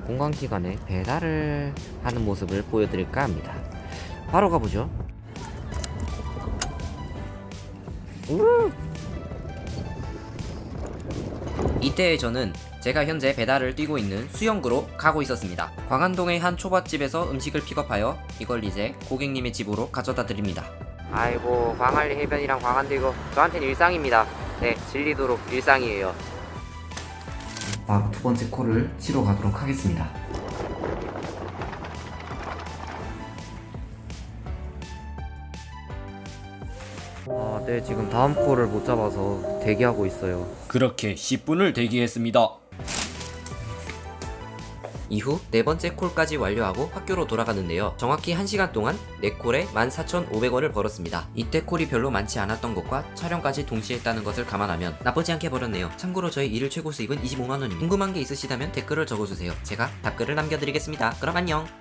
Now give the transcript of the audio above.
공강 기간에 배달을 하는 모습을 보여드릴까 합니다. 바로 가보죠. 이때 저는 제가 현재 배달을 뛰고 있는 수영구로 가고 있었습니다. 광안동의 한 초밥집에서 음식을 픽업하여 이걸 이제 고객님의 집으로 가져다 드립니다. 아이고 광안리 해변이랑 광안도 이거 저한테는 일상입니다. 네 질리도록 일상이에요. 막두 번째 콜을 치러 가도록 하겠습니다. 아, 네 지금 다음 콜을 못 잡아서 대기하고 있어요. 그렇게 10분을 대기했습니다. 이후 네 번째 콜까지 완료하고 학교로 돌아가는데요. 정확히 1시간 동안 4콜에 14,500원을 벌었습니다. 이때 콜이 별로 많지 않았던 것과 촬영까지 동시에 했다는 것을 감안하면 나쁘지 않게 벌었네요. 참고로 저희 일일 최고 수입은 25만원입니다. 궁금한 게 있으시다면 댓글을 적어주세요. 제가 답글을 남겨드리겠습니다. 그럼 안녕!